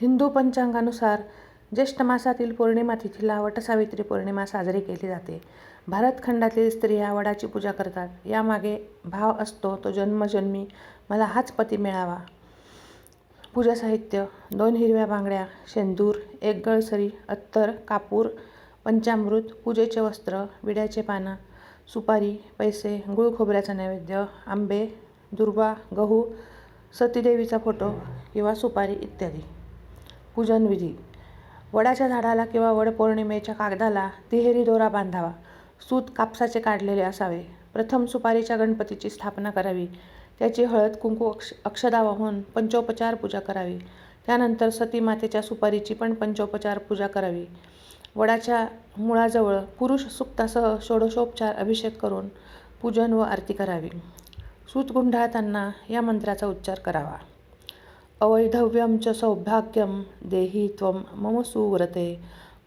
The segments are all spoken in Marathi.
हिंदू पंचांगानुसार ज्येष्ठ मासातील पौर्णिमा तिथीला वटसावित्री पौर्णिमा साजरी केली जाते. भारतखंडातील स्त्रिया वडाची पूजा करतात. यामागे भाव असतो तो जन्मजन्मी मला हाच पती मिळावा. पूजा साहित्य: दोन हिरव्या बांगड्या, शेंदूर, एक गळसरी, अत्तर, कापूर, पंचामृत, पूजेचे वस्त्र, विड्याचे पानं, सुपारी, पैसे, गुळ खोबऱ्याचा नैवेद्य, आंबे, दुर्वा, गहू, सतीदेवीचा फोटो किंवा सुपारी इत्यादी पूजनविधी वडाच्या झाडाला किंवा वडपौर्णिमेच्या कागदाला तिहेरी दोरा बांधावा. सूत कापसाचे काढलेले असावे. प्रथम सुपारीच्या गणपतीची स्थापना करावी. त्याची हळद कुंकू अक्षदा वाहून पंचोपचार पूजा करावी. त्यानंतर सती मातेच्या सुपारीची पण पंचोपचार पूजा करावी. वडाच्या मुळाजवळ पुरुष सुक्तासह षोडशोपचार अभिषेक करून पूजन व आरती करावी. सूत गुंढाळताना या मंत्राचा उच्चार करावा. अवैधव्यं च सौभाग्यं देहि त्वं मम सुव्रते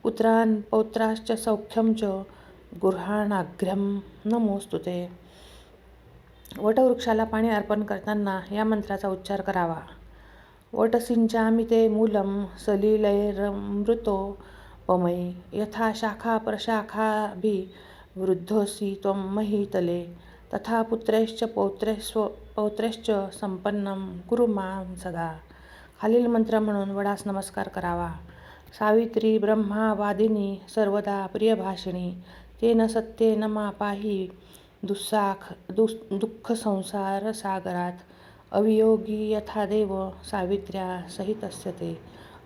पुत्रान् पौत्राश्च सौख्यं च गृहाणाग्र्यं नमोऽस्तुते. वटवृक्षाला पाणी अर्पण करताना या मंत्राचा उच्चार करावा. वटसिंचामि ते मूलं सलिलैरमृतो पमयी यथा शाखा प्रशाखाभि वृद्धोऽसि त्वं महीतले तथा पुत्रैश्च पौत्रैश्च सम्पन्नं कुरु मां सदा. खालील मंत्र म्हणून वडास नमस्कार करावा. सावित्री ब्रह्मावादिनी सर्वदा प्रियभाषिणी तेन सत्येन मा पाहि दुःखसंसारसागरात् अवियोगी यथादेव सावित्र्या सहितस्य ते.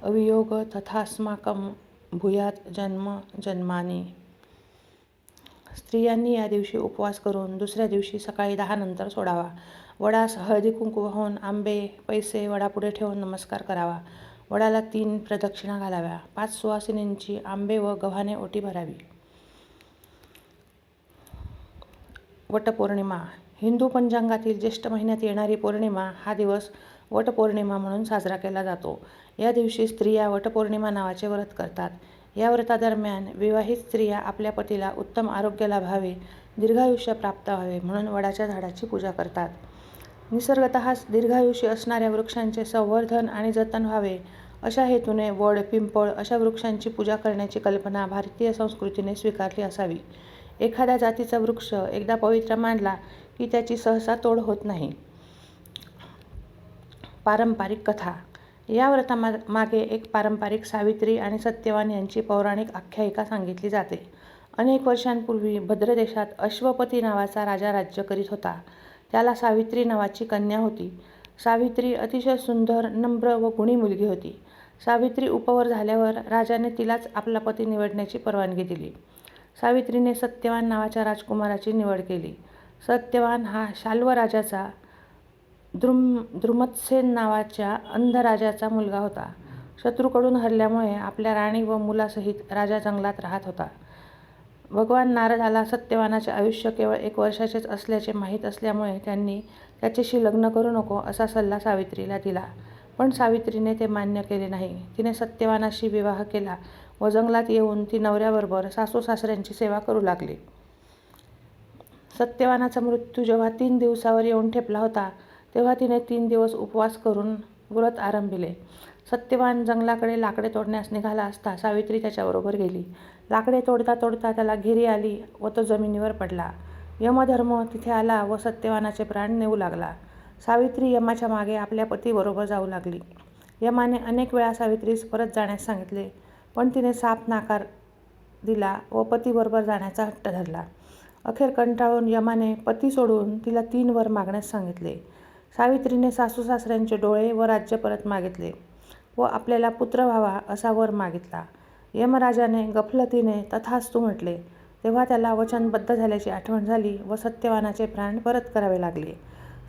अवियोग तथास्माकं भूयात जन्म जन्मानी. स्त्रियांनी या दिवशी उपवास करून दुसऱ्या दिवशी सकाळी दहा नंतर सोडावा. वडास हळदीकुंकू वाहून, आंबे, पैसे वडापुढे ठेवून नमस्कार करावा. वडाला तीन प्रदक्षिणा घालाव्या. पाच सुवासिनींची आंबे व गव्हाने ओटी भरावी. वटपौर्णिमा: हिंदू पंचांगातील ज्येष्ठ महिन्यात येणारी पौर्णिमा हा दिवस वटपौर्णिमा म्हणून साजरा केला जातो. या दिवशी स्त्रिया वटपौर्णिमा नावाचे व्रत करतात. या व्रतादरम्यान विवाहित स्त्रिया आपल्या पतीला उत्तम आरोग्य लाभावे, दीर्घायुष्य प्राप्त व्हावे म्हणून वडाच्या झाडाची पूजा करतात. निसर्गत दीर्घायुषी असणाऱ्या वृक्षांचे संवर्धन आणि जतन व्हावे अशा हेतूने वड, पिंपळ अशा वृक्षांची पूजा करण्याची कल्पना भारतीय संस्कृतीने स्वीकारली असावी. एखाद्या जातीचा वृक्ष एकदा पवित्र मानला की त्याची सहसा तोड होत नाही. पारंपरिक कथा: या व्रतामागे एक पारंपरिक सावित्री आणि सत्यवान यांची पौराणिक आख्यायिका सांगितली जाते. अनेक वर्षांपूर्वी भद्र देशात अश्वपती नावाचा राजा राज्य करीत होता. त्याला सावित्री नावाची कन्या होती. सावित्री अतिशय सुंदर, नम्र व गुणी मुलगी होती. सावित्री उपवर झाल्यावर राजाने तिलाच आपला पती निवडण्याची परवानगी दिली. सावित्रीने सत्यवान नावाच्या राजकुमाराची निवड केली. सत्यवान हा शाल्व राजाचा द्रुमत्सेन नावाच्या अंध राजाचा मुलगा होता. शत्रूकडून हरल्यामुळे आपल्या राणी व मुलासहित राजा जंगलात राहत होता. भगवान नारदाला सत्यवानाचे आयुष्य केवळ एक वर्षाचेच असल्याचे माहीत असल्यामुळे त्यांनी त्याच्याशी लग्न करू नको असा सल्ला सावित्रीला दिला. पण सावित्रीने ते मान्य केले नाही. तिने सत्यवानाशी विवाह केला व जंगलात येऊन ती नवऱ्याबरोबर सासू-सासऱ्यांची सेवा करू लागली. सत्यवानाचा मृत्यू जेव्हा तीन दिवसावर येऊन ठेपला होता तेव्हा तिने तीन दिवस उपवास करून व्रत आरंभिले. सत्यवान जंगलाकडे लाकडे तोडण्यास निघाला असता सावित्री त्याच्याबरोबर गेली. लाकडे तोडता तोडता त्याला घेरी आली व तो जमिनीवर पडला. यमधर्म तिथे आला व सत्यवानाचे प्राण नेऊ लागला. सावित्री यमाच्या मागे आपल्या पतीबरोबर जाऊ लागली. यमाने अनेक वेळा सावित्रीस परत जाण्यास सांगितले पण तिने साप नाकार दिला व पतीबरोबर जाण्याचा हट्ट धरला. अखेर कंटाळून यमाने पती सोडून तिला तीन वर मागण्यास सांगितले. सावित्रीने सासू-सासऱ्यांचे डोळे व राज्य परत मागितले व आपल्याला पुत्र व्हावा असा वर मागितला. यमराजाने गफलतीने तथास्तु म्हटले. तेव्हा त्याला वचनबद्ध झाल्याची आठवण झाली व सत्यवानाचे प्राण परत करावे लागले.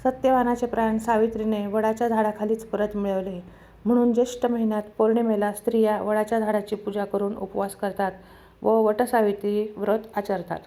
सत्यवानाचे प्राण सावित्रीने वडाच्या झाडाखालीच परत मिळवले म्हणून ज्येष्ठ महिन्यात पौर्णिमेला स्त्रिया वडाच्या झाडाची पूजा करून उपवास करतात व वटसावित्री व्रत आचरतात.